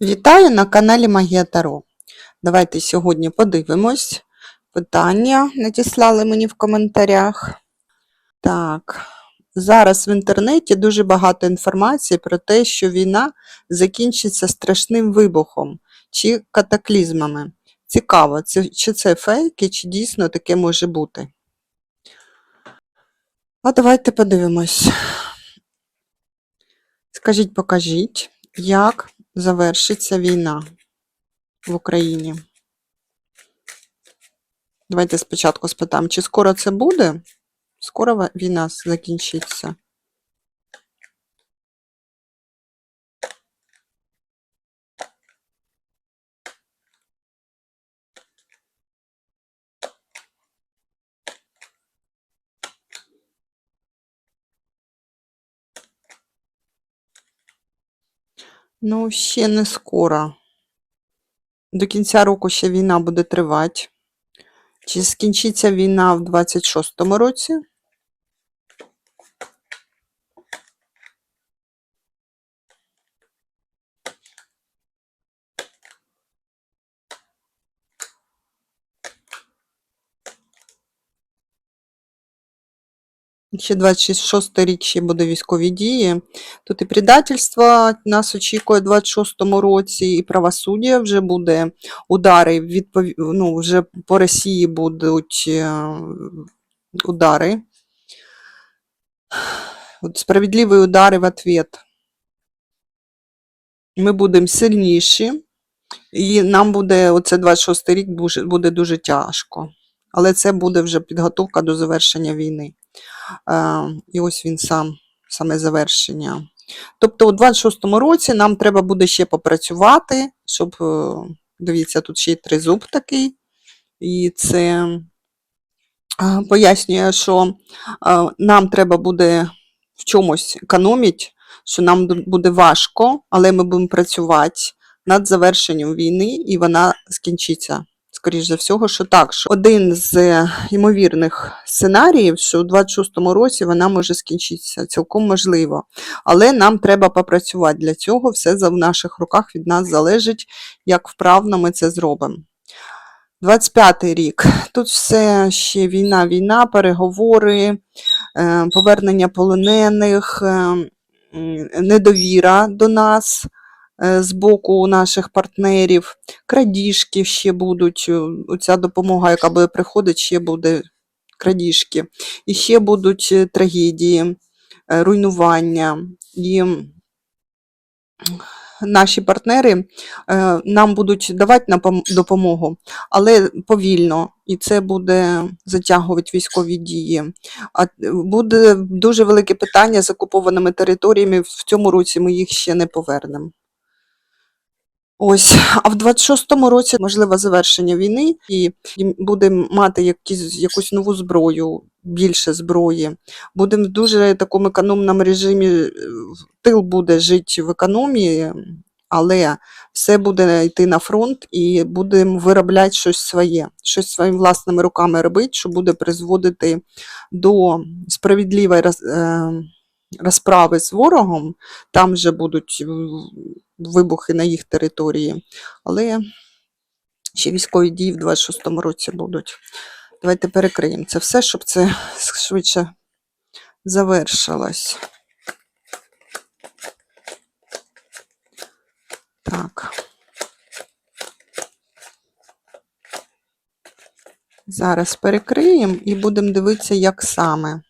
Вітаю на каналі Магія Таро. Давайте сьогодні подивимось. Питання надіслали мені в коментарях. Так, зараз в інтернеті дуже багато інформації про те, що війна закінчиться страшним вибухом чи катаклізмами. Цікаво, чи це фейки, чи дійсно таке може бути. А давайте подивимось. Скажіть, покажіть, як завершиться війна в Україні. Давайте спочатку спитаємо, чи скоро це буде? Скоро війна закінчиться? Ну, ще не скоро. До кінця року ще війна буде тривати. Чи скінчиться війна в 26-му році? Ще 26 рік ще буде військові дії. Тут і предательство нас очікує в 26-му році, і правосуддя вже буде удари відпов... ну, вже по Росії будуть е, удари. Справедливі удари в ответ. Ми будемо сильніші, і нам буде оце 26 рік буде дуже тяжко. Але це буде вже підготовка до завершення війни. Е, і ось він сам, саме завершення. Тобто у 26-му році нам треба буде ще попрацювати, щоб, е, дивіться, тут ще й тризуб такий, і це е, пояснює, що нам треба буде в чомусь економити, що нам буде важко, але ми будемо працювати над завершенням війни, і вона скінчиться. Скоріш за всього, що так, що один з ймовірних сценаріїв, що у 26-му році вона може скінчитися, цілком можливо. Але нам треба попрацювати для цього, все в наших руках від нас залежить, як вправно ми це зробимо. 25-й рік. Тут все ще війна, війна, переговори, е, повернення полонених, е, недовіра до нас з боку наших партнерів, крадіжки ще будуть. е, Оця допомога, яка буде приходити, ще буде крадіжки. І ще будуть е, трагедії, е, руйнування. І наші партнери е, нам будуть давати допомогу, але повільно, і це буде затягувати військові дії. А е, буде дуже велике питання з окупованими територіями. В цьому році ми їх ще не повернемо. Ось, а в 26-му році можливо завершення війни, і будемо мати якісь, якусь нову зброю, більше зброї. Будемо в дуже такому економному режимі, е, тил буде жити в економії, але все буде йти на фронт і будемо виробляти щось своє, щось своїми власними руками робити, що буде призводити до справедливої е, розправи з ворогом. Там вже будуть вибухи на їх території, але ще військові дії в 26-му році будуть. Давайте перекриємо це все, щоб це швидше завершилось. Так. Зараз перекриємо і будемо дивитися, як саме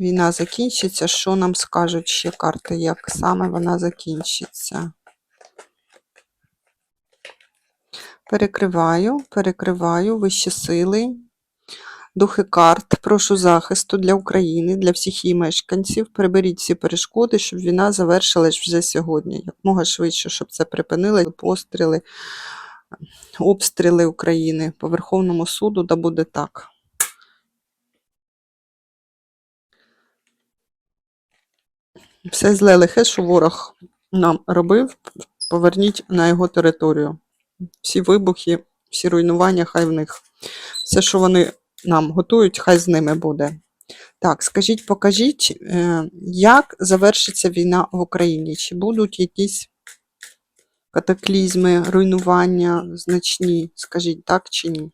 війна закінчиться, що нам скажуть ще карти, як саме вона закінчиться. Перекриваю, перекриваю вищі сили, духи карт. Прошу захисту для України, для всіх її мешканців. Приберіть всі перешкоди, щоб війна завершилась вже сьогодні. Якмога швидше, щоб це припинили постріли, обстріли України по Верховному суду, да буде так. Все зле лихе, що ворог нам робив, поверніть на його територію. Всі вибухи, всі руйнування, хай в них. Все, що вони нам готують, хай з ними буде. Так, скажіть, покажіть, е, як завершиться війна в Україні? Чи будуть якісь катаклізми, руйнування значні. Скажіть, так чи ні?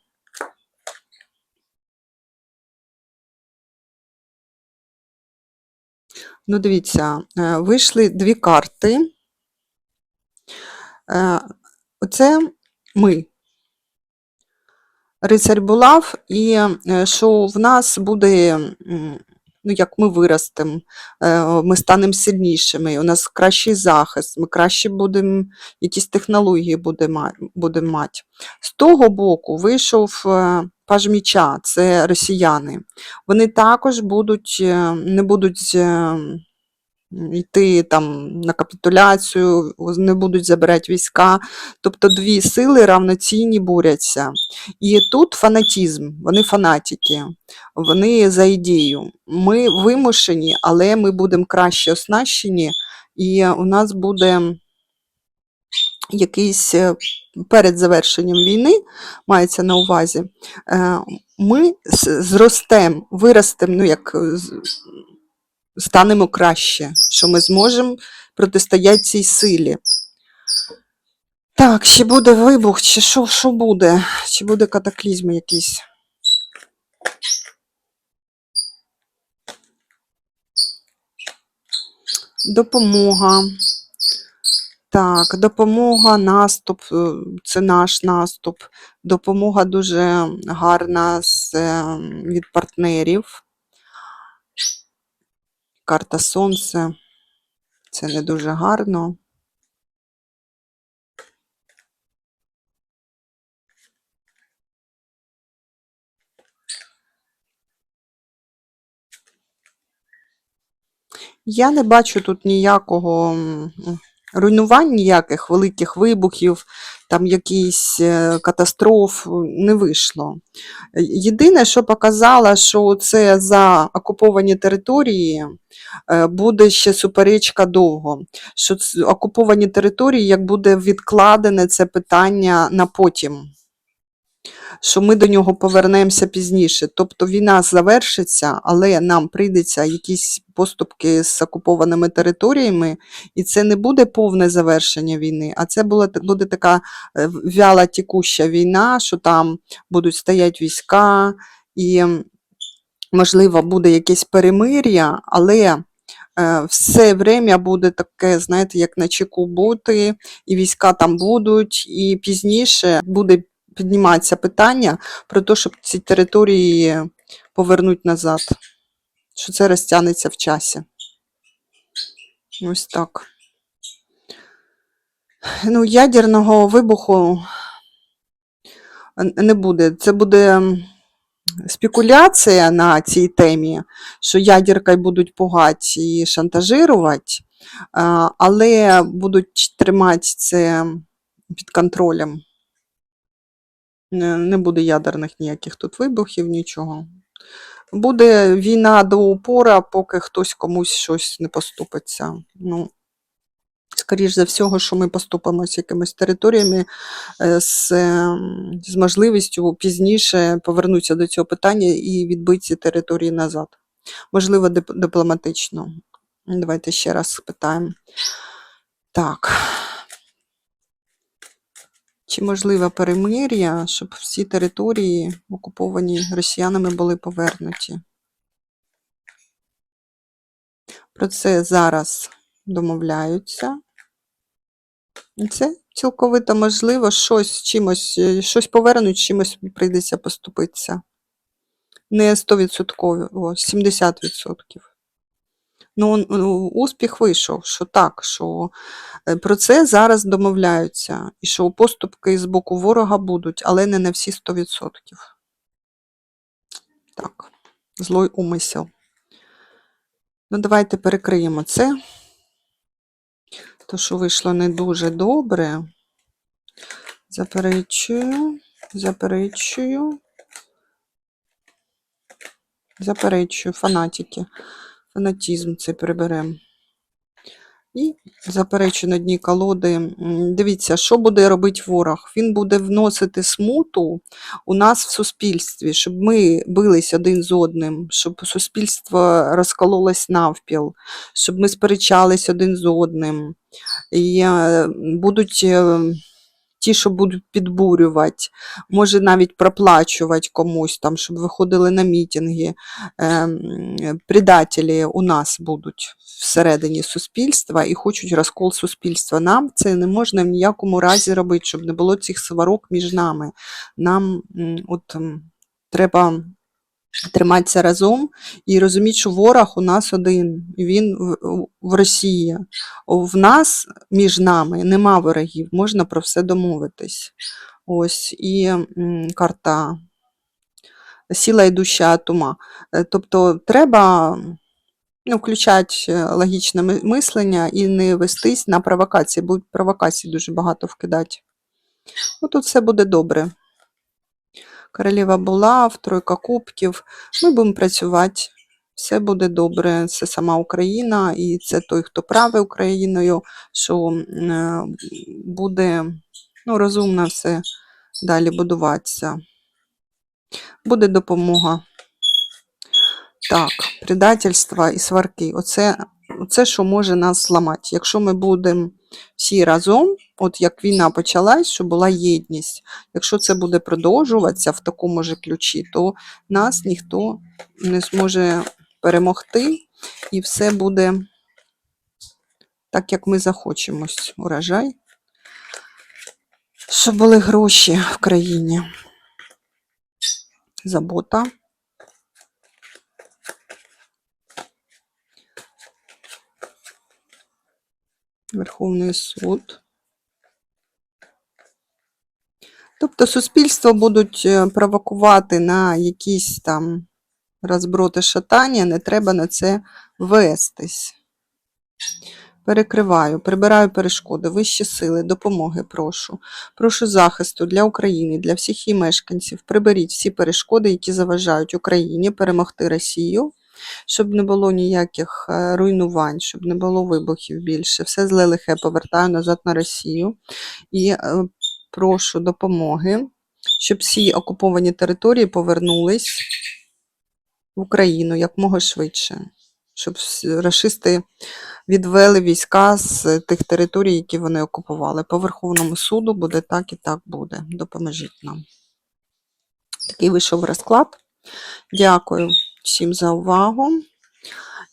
Ну, дивіться, е, вийшли дві карти. Е, Оце ми. Рицарь Булав, і е, що в нас буде, ну як ми виростемо, е, ми станемо сильнішими, у нас кращий захист, ми краще будемо, якісь технології будемо будем мати. З того боку вийшов пажміча, паж міча, це росіяни. Вони також будуть, е, не будуть е, йти там на капітуляцію, не будуть забирати війська. Тобто дві сили равноцінні борються. І тут фанатізм, вони фанатики, вони за ідею. Ми вимушені, але ми будемо краще оснащені, і у нас буде якийсь е, перед завершенням війни, мається на увазі, е, ми зростемо, виростемо, ну як станемо краще, що ми зможемо протистояти цій силі. Так, чи буде вибух, чи що, що буде? Чи буде катаклізм якийсь? Допомога. Так, допомога, наступ, е, це наш наступ. Допомога дуже гарна е, від партнерів. Карта Сонце. Це не дуже гарно. Я не бачу тут ніякого руйнувань, ніяких великих вибухів, там якісь е, катастроф не вийшло. Е, Єдине, що показало, що це за окуповані території е, буде ще суперечка довго. Що окуповані території, як буде відкладене це питання на потім. Що ми до нього повернемося пізніше. Тобто війна завершиться, але нам прийдеться якісь поступки з окупованими територіями, і це не буде повне завершення війни, а це була, буде така е, вяла тікуща війна, що там будуть стояти війська, і, можливо, буде якесь перемир'я, але е, все время буде таке, знаєте, як на чеку бути, і війська там будуть, і пізніше буде підніматися питання про те, щоб ці території повернути назад, що це розтягнеться в часі. Ось так. Ну, ядерного вибуху не буде. Це буде спекуляція на цій темі, що ядеркою будуть пугати і шантажувати, але будуть тримати це під контролем. Не, буде ядерних ніяких тут вибухів, нічого. Буде війна до упора, поки хтось комусь щось не поступиться. Ну, скоріш за всього, що ми поступимося якимись територіями е, з, ем, з можливістю пізніше повернутися до цього питання і відбити ці території назад. Можливо, дип- дипломатично. Давайте ще раз спитаємо. Так. Чи можливе перемир'я, щоб всі території, окуповані росіянами, були повернуті? Про це зараз домовляються. Це цілковито можливо, щось чимось, е, щось повернуть, чимось прийдеться поступитися. Не 100%, 70%. Ну, ну, успіх вийшов, що так, що е, про це зараз домовляються, і що поступки з боку ворога будуть, але не на всі 100%. Так, злой умисел. Ну, давайте перекриємо це. То, що вийшло не дуже добре. Заперечую, заперечую. Заперечую, фанатики. Фанатізм це приберемо. І заперечу на дні колоди. Дивіться, що буде робити ворог? Він буде вносити смуту у нас в суспільстві, щоб ми бились один з одним, щоб суспільство розкололось навпіл, щоб ми сперечались один з одним. І е, будуть е, ті, що будуть підбурювати, може навіть проплачувати комусь, там, щоб виходили на мітинги. Ем, предателі у нас будуть всередині суспільства і хочуть розкол суспільства. Нам це не можна в ніякому разі робити, щоб не було цих сварок між нами. Нам от, треба триматися разом і розуміти, що ворог у нас один, він в, в Росії. В нас між нами нема ворогів, можна про все домовитись. Ось і м, карта сила йдуща от ума. Е, Тобто треба ну, включати е, логічне мислення і не вестись на провокації. Будуть провокацій дуже багато вкидати. Ну, тут все буде добре. Королева була, тройка кубків. Ми будемо працювати. Все буде добре. Це сама Україна, і це той, хто править Україною, що е, буде ну, розумно все далі будуватися. Буде допомога. Так, предательство і сварки. Оце, оце, що може нас зламати. Якщо ми будемо всі разом, от як війна почалась, щоб була єдність. Якщо це буде продовжуватися в такому ж ключі, то нас ніхто не зможе перемогти, і все буде так, як ми захочемось. Урожай. Щоб були гроші в країні. Забота. Верховний суд. Тобто суспільство будуть е, провокувати на якісь там розброти шатання, не треба на це вестись. Перекриваю, прибираю перешкоди, вищі сили, допомоги прошу. Прошу захисту для України, для всіх її мешканців. Приберіть всі перешкоди, які заважають Україні перемогти Росію, щоб не було ніяких е, руйнувань, щоб не було вибухів більше. Все зле лихе повертаю назад на Росію. І е, прошу допомоги, щоб всі окуповані території повернулись в Україну якмога швидше, щоб рашисти відвели війська з тих територій, які вони окупували. По Верховному суду буде так і так буде. Допоможіть нам. Такий вийшов розклад. Дякую всім за увагу.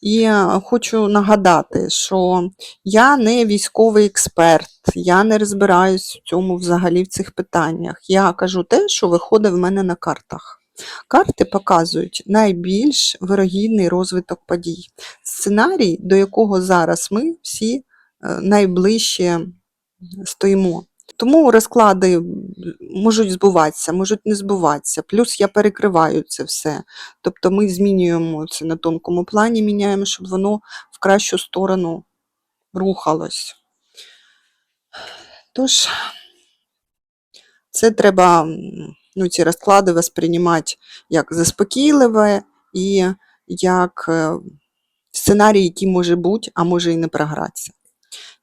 І е, хочу нагадати, що я не військовий експерт, я не розбираюсь в цьому взагалі в цих питаннях. Я кажу те, що виходить в мене на картах. Карти показують найбільш вирогідний розвиток подій. Сценарій, до якого зараз ми всі е, найближче стоїмо. Тому розклади можуть збуватися, можуть не збуватися. Плюс я перекриваю це все. Тобто ми змінюємо це на тонкому плані, міняємо, щоб воно в кращу сторону рухалось. Тож, це треба ну, ці розклади восприймати як заспокійливе і як е, сценарій, який може бути, а може і не програтися.